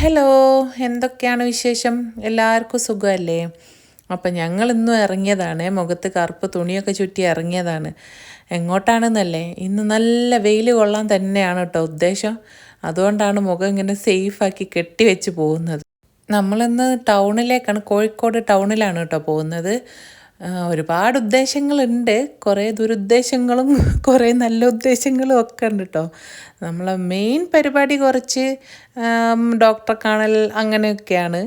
Hello എന്തൊക്കെയാണ് വിശേഷം? എല്ലാവർക്കും സുഖമല്ലേ? അപ്പം ഞങ്ങൾ ഇന്നും ഇറങ്ങിയതാണ്. മുഖത്ത് കറുപ്പ് തുണിയൊക്കെ ചുറ്റി ഇറങ്ങിയതാണ്. എങ്ങോട്ടാണെന്നല്ലേ? ഇന്ന് നല്ല വെയിൽ കൊള്ളാൻ തന്നെയാണ് കേട്ടോ ഉദ്ദേശം. അതുകൊണ്ടാണ് മുഖം ഇങ്ങനെ സേഫാക്കി കെട്ടി വെച്ച് പോകുന്നത്. നമ്മളിന്ന് ടൗണിലേക്കാണ് കോഴിക്കോട് ടൗണിലാണ് കേട്ടോ പോകുന്നത്. ഒരുപാട് ഉദ്ദേശങ്ങളുണ്ട്. കുറേ ദുരുദ്ദേശങ്ങളും കുറേ നല്ല ഉദ്ദേശങ്ങളും ഒക്കെ ഉണ്ട് കേട്ടോ നമ്മളെ മെയിൻ പരിപാടി കുറച്ച് ഡോക്ടറെ കാണൽ അങ്ങനെയൊക്കെയാണ്.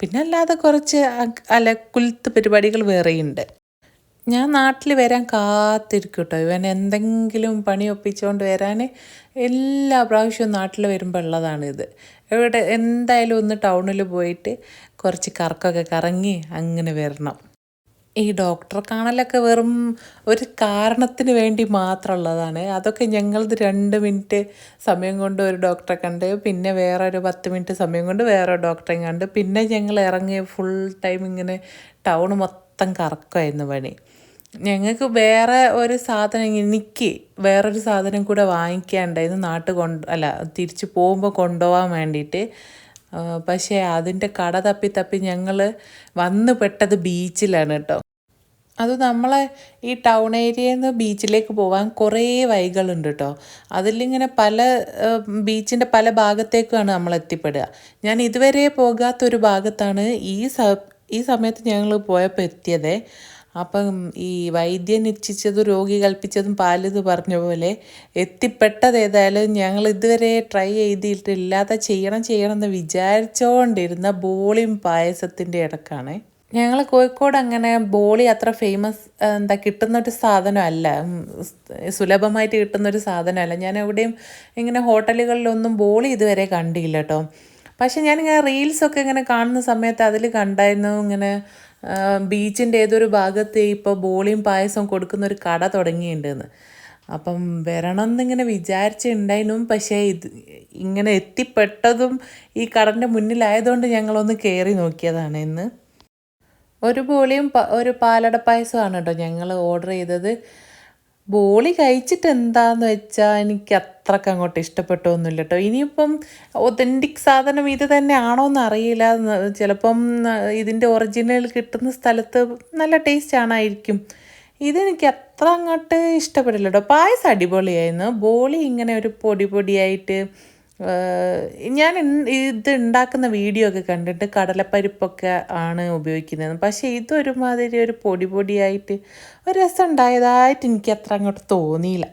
പിന്നെ അല്ലാതെ കുറച്ച് അക്- അലക്കുലത്ത് പരിപാടികൾ വേറെയുണ്ട്. ഞാൻ നാട്ടിൽ വരാൻ കാത്തിരിക്കും കേട്ടോ ഇവൻ എന്തെങ്കിലും പണി ഒപ്പിച്ചുകൊണ്ട് വരാൻ എല്ലാ പ്രാവശ്യവും നാട്ടിൽ വരുമ്പോൾ ഉള്ളതാണിത് എവിടെ എന്തായാലും ഒന്ന് ടൗണിൽ പോയിട്ട് കുറച്ച് കറക്കൊക്കെ കറങ്ങി അങ്ങനെ വരണം. ഈ ഡോക്ടർ കാണലൊക്കെ വെറും ഒരു കാരണത്തിന് വേണ്ടി മാത്രമുള്ളതാണ് അതൊക്കെ ഞങ്ങളത് രണ്ട് മിനിറ്റ് സമയം കൊണ്ട് ഒരു ഡോക്ടറെ കണ്ട് പിന്നെ വേറെ ഒരു പത്ത് മിനിറ്റ് സമയം കൊണ്ട് വേറെ ഡോക്ടറെ കണ്ട് പിന്നെ ഞങ്ങൾ ഇറങ്ങി ഫുൾ ടൈം ഇങ്ങനെ ടൗൺ മൊത്തം കറക്കമായിരുന്നു പണി. ഞങ്ങൾക്ക് വേറെ ഒരു സാധനം എനിക്ക് വേറൊരു സാധനം കൂടെ വാങ്ങിക്കാണ്ടായിരുന്നു നാട്ട് കൊണ്ട് അല്ല തിരിച്ച് പോകുമ്പോൾ കൊണ്ടുപോകാൻ വേണ്ടിയിട്ട്. പക്ഷേ അതിന്റെ കട തപ്പി തപ്പി ഞങ്ങൾ വന്ന് പെട്ടത് ബീച്ചിലാണ് കേട്ടോ അത് നമ്മളെ ഈ ടൗൺ ഏരിയയിൽ നിന്ന് ബീച്ചിലേക്ക് പോകാൻ കുറേ വഴികളുണ്ട് കേട്ടോ അതിലിങ്ങനെ പല ബീച്ചിന്റെ പല ഭാഗത്തേക്കാണ് നമ്മൾ എത്തിപ്പെടുക ഞാൻ ഇതുവരെ പോകാത്തൊരു ഭാഗത്താണ് ഈ സ ഈ സമയത്ത് ഞങ്ങൾ പോയപ്പോൾ എത്തിയത്. അപ്പം ഈ വൈദ്യൻ ഇച്ഛിച്ചതും രോഗി കൽപ്പിച്ചതും പാലിത് പറഞ്ഞ പോലെ എത്തിപ്പെട്ടത് ഏതായാലും ഞങ്ങൾ ഇതുവരെ ട്രൈ ചെയ്തിട്ടില്ലാത്ത ചെയ്യണം ചെയ്യണം എന്ന് വിചാരിച്ചുകൊണ്ടിരുന്ന ബോളിയും പായസത്തിന്റെ ഇടക്കാണ്. ഞങ്ങൾ കോഴിക്കോട് അങ്ങനെ ബോളി അത്ര ഫേമസ് എന്താ കിട്ടുന്നൊരു സാധനമല്ല. സുലഭമായിട്ട് കിട്ടുന്നൊരു സാധനമല്ല. ഞാൻ എവിടെയും ഇങ്ങനെ ഹോട്ടലുകളിലൊന്നും ബോളി ഇതുവരെ കണ്ടില്ല കേട്ടോ പക്ഷെ ഞാനിങ്ങനെ റീൽസൊക്കെ ഇങ്ങനെ കാണുന്ന സമയത്ത് അതിൽ കണ്ടായിരുന്നു ഇങ്ങനെ ബീച്ചിന്റെ ഏതൊരു ഭാഗത്ത് ഇപ്പോൾ ബോളിയും പായസവും കൊടുക്കുന്ന ഒരു കട തുടങ്ങിയിട്ടുണ്ടെന്ന് അപ്പം വരണം എന്നിങ്ങനെ വിചാരിച്ചിട്ടുണ്ടായിരുന്നു പക്ഷേ ഇത് ഇങ്ങനെ എത്തിപ്പെട്ടതും ഈ കടന്റെ മുന്നിലായതുകൊണ്ട് ഞങ്ങളൊന്ന് കയറി നോക്കിയതാണ് ഇന്ന് ഒരു ബോളിയും ഒരു പാലട പായസമാണ് കേട്ടോ ഞങ്ങൾ ഓർഡർ ചെയ്തത്. ബോളി കഴിച്ചിട്ട് എന്താന്ന് വെച്ചാൽ എനിക്ക് അത്രയ്ക്ക് അങ്ങോട്ട് ഇഷ്ടപ്പെട്ടൊന്നുമില്ല കേട്ടോ. ഇനിയിപ്പം ഒതന്റിക് സാധനം ഇത് തന്നെ ആണോന്ന് അറിയില്ല ചിലപ്പം ഇതിന്റെ ഒറിജിനൽ കിട്ടുന്ന സ്ഥലത്ത് നല്ല ടേസ്റ്റ് ആണായിരിക്കും. ഇതെനിക്ക് അത്ര അങ്ങോട്ട് ഇഷ്ടപ്പെടില്ല കേട്ടോ. പായസം അടിപൊളിയായിരുന്നു. ബോളി ഇങ്ങനെ ഒരു പൊടി പൊടിയായിട്ട് ഞാൻ ഇത് ഉണ്ടാക്കുന്ന വീഡിയോ ഒക്കെ കണ്ടിട്ട് കടലപ്പരിപ്പൊക്കെ ആണ് ഉപയോഗിക്കുന്നത്. പക്ഷേ ഇതൊരുമാതിരി ഒരു പൊടി പൊടിയായിട്ട് ഒരു രസം ഉണ്ടായതായിട്ട് എനിക്ക് അത്ര അങ്ങോട്ട് തോന്നിയില്ല.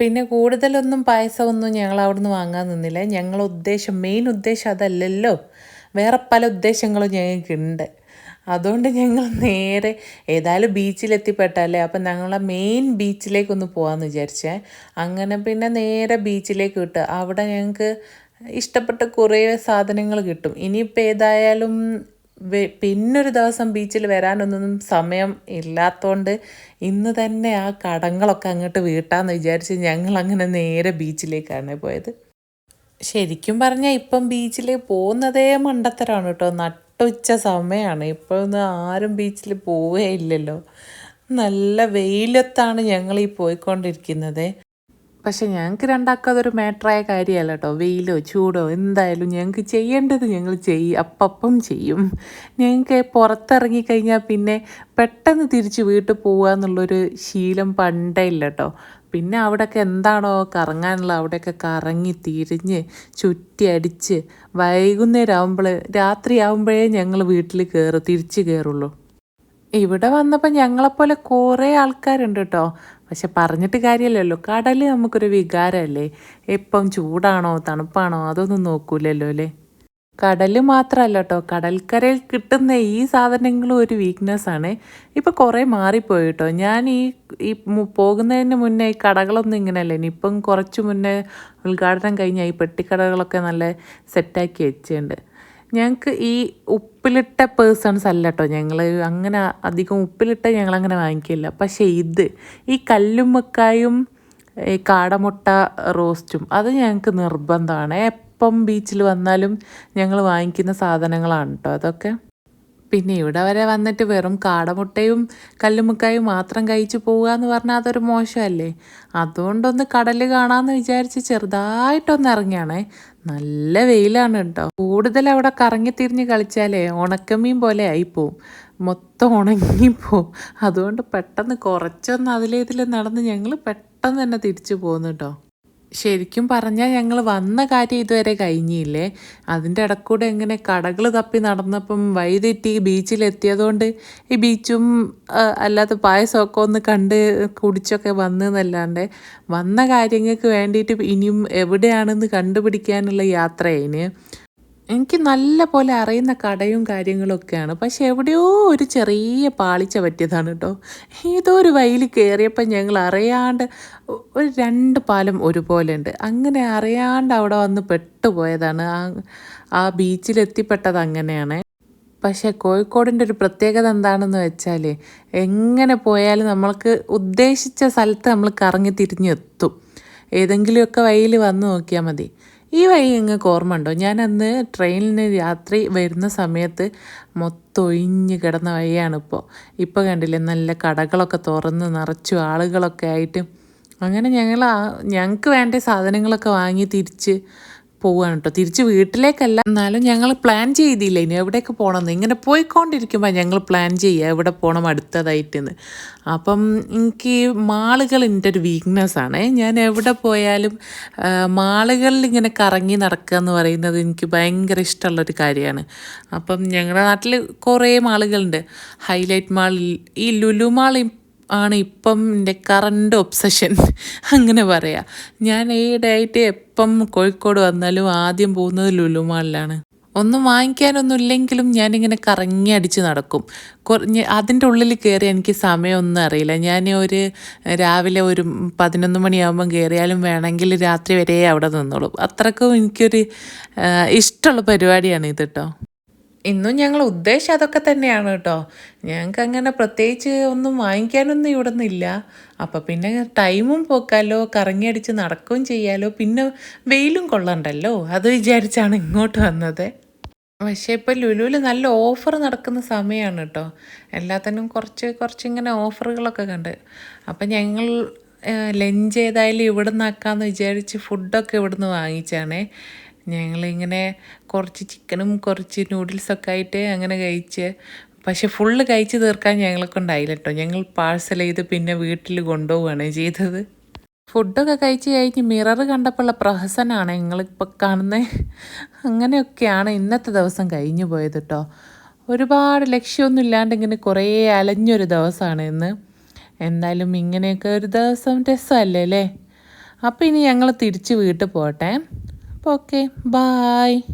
പിന്നെ കൂടുതലൊന്നും പായസമൊന്നും ഞങ്ങൾ അവിടുന്ന് വാങ്ങാൻ നിന്നില്ല. ഞങ്ങൾ ഉദ്ദേശം മെയിൻ ഉദ്ദേശം അതല്ലല്ലോ. വേറെ പല ഉദ്ദേശങ്ങളും ഞങ്ങൾക്കുണ്ട്. അതുകൊണ്ട് ഞങ്ങൾ നേരെ ഏതായാലും ബീച്ചിലെത്തിപ്പെട്ടല്ലേ? അപ്പം ഞങ്ങളെ മെയിൻ ബീച്ചിലേക്കൊന്ന് പോകാമെന്ന് വിചാരിച്ചേ. അങ്ങനെ പിന്നെ നേരെ ബീച്ചിലേക്ക് വിട്ട് അവിടെ ഞങ്ങൾക്ക് ഇഷ്ടപ്പെട്ട കുറേ സാധനങ്ങൾ കിട്ടും. ഇനിയിപ്പോൾ ഏതായാലും പിന്നൊരു ദിവസം ബീച്ചിൽ വരാനൊന്നും സമയം ഇല്ലാത്തതുകൊണ്ട് ഇന്ന് തന്നെ ആ കടങ്ങളൊക്കെ അങ്ങോട്ട് വീട്ടാന്ന് വിചാരിച്ച് ഞങ്ങൾ അങ്ങനെ നേരെ ബീച്ചിലേക്കാണ് പോയത്. ശരിക്കും പറഞ്ഞാൽ ഇപ്പം ബീച്ചിൽ പോകുന്നതേ മണ്ടത്തരാണ് കേട്ടോ. നട്ടുച്ച സമയമാണ് ഇപ്പോൾ ഒന്നും ആരും ബീച്ചിൽ പോവേ ഇല്ലല്ലോ. നല്ല വെയിലത്താണ് ഞങ്ങൾ ഈ പോയിക്കൊണ്ടിരിക്കുന്നത്. പക്ഷെ ഞങ്ങൾക്ക് രണ്ടാൾക്കും അതൊരു മാറ്ററായ കാര്യമല്ല കേട്ടോ വെയിലോ ചൂടോ എന്തായാലും ഞങ്ങൾക്ക് ചെയ്യേണ്ടത് ഞങ്ങൾ ചെയ്യും അപ്പം ചെയ്യും. ഞങ്ങൾക്ക് പുറത്തിറങ്ങി കഴിഞ്ഞാൽ പിന്നെ പെട്ടെന്ന് തിരിച്ച് വീട്ടിൽ പോകുക എന്നുള്ളൊരു ശീലം പണ്ടേ ഇല്ല കേട്ടോ പിന്നെ അവിടെയൊക്കെ എന്താണോ കറങ്ങാനുള്ള അവിടെയൊക്കെ കറങ്ങി തിരിഞ്ഞ് ചുറ്റി അടിച്ച് വൈകുന്നേരം ആവുമ്പോൾ രാത്രി ആവുമ്പോഴേ ഞങ്ങൾ വീട്ടിൽ കയറും തിരിച്ച് കയറുള്ളൂ ഇവിടെ വന്നപ്പോൾ ഞങ്ങളെപ്പോലെ കുറേ ആൾക്കാരുണ്ട് കേട്ടോ പക്ഷെ പറഞ്ഞിട്ട് കാര്യമല്ലല്ലോ കടൽ നമുക്കൊരു വികാരമല്ലേ എപ്പം ചൂടാണോ തണുപ്പാണോ അതൊന്നും നോക്കൂലല്ലോ അല്ലേ? കടൽ മാത്രമല്ല കേട്ടോ കടൽക്കരയിൽ കിട്ടുന്ന ഈ സാധനങ്ങളും ഒരു വീക്ക്നെസ് ആണ്. ഇപ്പം കുറേ മാറിപ്പോയി കേട്ടോ ഞാൻ ഈ ഈ പോകുന്നതിന് മുന്നേ ഈ കടകളൊന്നും ഇങ്ങനെയല്ല. ഇനിയിപ്പം കുറച്ച് മുന്നേ ഉദ്ഘാടനം കഴിഞ്ഞാൽ ഈ പെട്ടിക്കടകളൊക്കെ നല്ല സെറ്റാക്കി വെച്ചിട്ടുണ്ട്. ഞങ്ങൾക്ക് ഈ ഉപ്പിലിട്ട പേഴ്സൺസ് അല്ല കേട്ടോ ഞങ്ങൾ അങ്ങനെ അധികം ഉപ്പിലിട്ട ഞങ്ങളങ്ങനെ വാങ്ങിക്കില്ല. പക്ഷേ ഇത് ഈ കല്ലുമ്മക്കായും ഈ കാടമുട്ട റോസ്റ്റും അത് ഞങ്ങൾക്ക് നിർബന്ധമാണ്. എപ്പം ബീച്ചിൽ വന്നാലും ഞങ്ങൾ വാങ്ങിക്കുന്ന സാധനങ്ങളാണ് കേട്ടോ അതൊക്കെ. പിന്നെ ഇവിടെ വരെ വന്നിട്ട് വെറും കാടമുട്ടയും കല്ലുമുക്കായും മാത്രം കഴിച്ചു പോവുക എന്ന് പറഞ്ഞാൽ അതൊരു മോശമല്ലേ? അതുകൊണ്ടൊന്ന് കടൽ കാണാമെന്ന് വിചാരിച്ച് ചെറുതായിട്ടൊന്ന് ഇറങ്ങിയാണേ. നല്ല വെയിലാണ് കേട്ടോ കൂടുതൽ അവിടെ കറങ്ങി തിരിഞ്ഞ് കളിച്ചാലേ ഉണക്കമീൻ പോലെ ആയിപ്പോവും. മൊത്തം ഉണങ്ങിപ്പോവും. അതുകൊണ്ട് പെട്ടെന്ന് കുറച്ചൊന്ന് അതിലേതിൽ നടന്ന് ഞങ്ങൾ പെട്ടെന്ന് തന്നെ തിരിച്ചു പോകുന്നു കേട്ടോ ശരിക്കും പറഞ്ഞാൽ ഞങ്ങൾ വന്ന കാര്യം ഇതുവരെ കഴിഞ്ഞില്ലേ? അതിന്റെ ഇടക്കൂടെ എങ്ങനെ കടകൾ തപ്പി നടന്നപ്പം വൈതെറ്റി ബീച്ചിലെത്തിയതുകൊണ്ട് ഈ ബീച്ചും അല്ലാത്ത അല്ലാതെ പായസമൊക്കെ ഒന്ന് കണ്ട് കുടിച്ചൊക്കെ വന്നതല്ലാണ്ട് വന്ന കാര്യങ്ങൾക്ക് വേണ്ടിയിട്ട് ഇനിയും എവിടെയാണെന്ന് കണ്ടുപിടിക്കാനുള്ള യാത്രയേന്. എനിക്ക് നല്ല പോലെ അറിയുന്ന കടയും കാര്യങ്ങളൊക്കെയാണ്. പക്ഷെ എവിടെയോ ഒരു ചെറിയ പാളിച്ച പറ്റിയതാണ് കേട്ടോ ഏതോ ഒരു വയലിൽ കയറിയപ്പോൾ ഞങ്ങൾ അറിയാണ്ട് ഒരു രണ്ട് പാലം ഒരുപോലെ ഉണ്ട് അങ്ങനെ അറിയാണ്ട് അവിടെ വന്ന് പെട്ടുപോയതാണ്. ആ ആ ബീച്ചിലെത്തിപ്പെട്ടത് അങ്ങനെയാണ്. പക്ഷേ കോഴിക്കോടിന്റെ ഒരു പ്രത്യേകത എന്താണെന്ന് വെച്ചാൽ എങ്ങനെ പോയാലും നമ്മൾക്ക് ഉദ്ദേശിച്ച സ്ഥലത്ത് നമ്മൾ കറങ്ങി തിരിഞ്ഞെത്തും. ഏതെങ്കിലുമൊക്കെ വയലിൽ വന്ന് നോക്കിയാൽ മതി. ഈ വഴി നിങ്ങൾക്ക് ഓർമ്മ ഉണ്ടോ ഞാൻ അന്ന് ട്രെയിനിന് രാത്രി വരുന്ന സമയത്ത് മൊത്തൊഴിഞ്ഞ് കിടന്ന വഴിയാണ് ഇപ്പോൾ ഇപ്പോൾ കണ്ടില്ലേ നല്ല കടകളൊക്കെ തുറന്ന് നിറച്ചു ആളുകളൊക്കെ ആയിട്ട്. അങ്ങനെ ഞങ്ങൾ ഞങ്ങൾക്ക് വേണ്ട സാധനങ്ങളൊക്കെ വാങ്ങി തിരിച്ച് പോവുകയാണ് കേട്ടോ തിരിച്ച് വീട്ടിലേക്കല്ല. എന്നാലും ഞങ്ങൾ പ്ലാൻ ചെയ്തില്ല ഇനി എവിടേക്ക് പോകണമെന്ന് ഇങ്ങനെ പോയിക്കൊണ്ടിരിക്കുമ്പോൾ ഞങ്ങൾ പ്ലാൻ ചെയ്യുക എവിടെ പോകണം അടുത്തതായിട്ടെന്ന്. അപ്പം എനിക്ക് മാളുകൾ എന്റെ ഒരു വീക്ക്നെസ് ആണ്. ഞാൻ എവിടെ പോയാലും മാളുകളിൽ ഇങ്ങനെ കറങ്ങി നടക്കുക എന്ന് പറയുന്നത് എനിക്ക് ഭയങ്കര ഇഷ്ടമുള്ളൊരു കാര്യമാണ്. അപ്പം ഞങ്ങളുടെ നാട്ടിൽ കുറേ മാളുകളുണ്ട്. ഹൈലൈറ്റ് മാളിൽ ഈ ലുലു മാൾ ആണ് ഇപ്പം എന്റെ കറണ്ട് ഒബ്സഷൻ അങ്ങനെ പറയാം. ഞാൻ ഈയിടെയായിട്ട് എപ്പം കോഴിക്കോട് വന്നാലും ആദ്യം പോകുന്നത് ലുലു മാളിലാണ്. ഒന്നും വാങ്ങിക്കാനൊന്നും ഇല്ലെങ്കിലും ഞാനിങ്ങനെ കറങ്ങി അടിച്ച് നടക്കും. കുറഞ്ഞ് അതിന്റെ ഉള്ളിൽ കയറി എനിക്ക് സമയമൊന്നും അറിയില്ല. ഞാൻ ഒരു രാവിലെ ഒരു പതിനൊന്ന് മണിയാകുമ്പം കയറിയാലും വേണമെങ്കിൽ രാത്രി വരെ അവിടെ നിന്നോളും. അത്രക്കും എനിക്കൊരു ഇഷ്ടമുള്ള പരിപാടിയാണ് ഇത് കേട്ടോ ഇന്നും ഞങ്ങൾ ഉദ്ദേശം അതൊക്കെ തന്നെയാണ് കേട്ടോ. ഞങ്ങൾക്ക് അങ്ങനെ പ്രത്യേകിച്ച് ഒന്നും വാങ്ങിക്കാനൊന്നും ഇവിടെ നിന്നില്ല അപ്പം പിന്നെ ടൈമും പോക്കാലോ കറങ്ങിയടിച്ച് നടക്കുകയും ചെയ്യാലോ പിന്നെ വെയിലും കൊള്ളണ്ടല്ലോ? അത് വിചാരിച്ചാണ് ഇങ്ങോട്ട് വന്നത്. പക്ഷേ ഇപ്പോൾ ലുലുവിൽ നല്ല ഓഫർ നടക്കുന്ന സമയമാണ് കേട്ടോ. എല്ലാത്തിനും കുറച്ച് കുറച്ച് ഇങ്ങനെ ഓഫറുകളൊക്കെ കണ്ട്. അപ്പം ഞങ്ങൾ ലഞ്ച് ഏതായാലും ഇവിടെ നിന്നാക്കാമെന്ന് വിചാരിച്ച് ഫുഡൊക്കെ ഇവിടുന്ന് വാങ്ങിച്ചാണേ. ഞങ്ങളിങ്ങനെ കുറച്ച് ചിക്കനും കുറച്ച് നൂഡിൽസൊക്കെ ആയിട്ട് അങ്ങനെ കഴിച്ച് പക്ഷെ ഫുള്ള് കഴിച്ച് തീർക്കാൻ ഞങ്ങളെ കൊണ്ടായില്ല കേട്ടോ ഞങ്ങൾ പാഴ്സൽ ചെയ്ത് പിന്നെ വീട്ടിൽ കൊണ്ടുപോവുകയാണ് ചെയ്തത്. ഫുഡൊക്കെ കഴിച്ച് കഴിഞ്ഞ് മിറർ കണ്ടപ്പോഴുള്ള പ്രഹസനമാണ് ഞങ്ങളിപ്പോൾ കാണുന്നത് അങ്ങനെയൊക്കെയാണ് ഇന്നത്തെ ദിവസം കഴിഞ്ഞു പോയത് കേട്ടോ ഒരുപാട് ലക്ഷ്യമൊന്നും ഇല്ലാണ്ട് ഇങ്ങനെ കുറേ അലഞ്ഞൊരു ദിവസമാണ് ഇന്ന്. എന്തായാലും ഇങ്ങനെയൊക്കെ ഒരു ദിവസം രസമല്ലേ അല്ലേ? അപ്പോൾ ഇനി ഞങ്ങൾ തിരിച്ച് വീട്ടിൽ പോട്ടെ Ok, bye.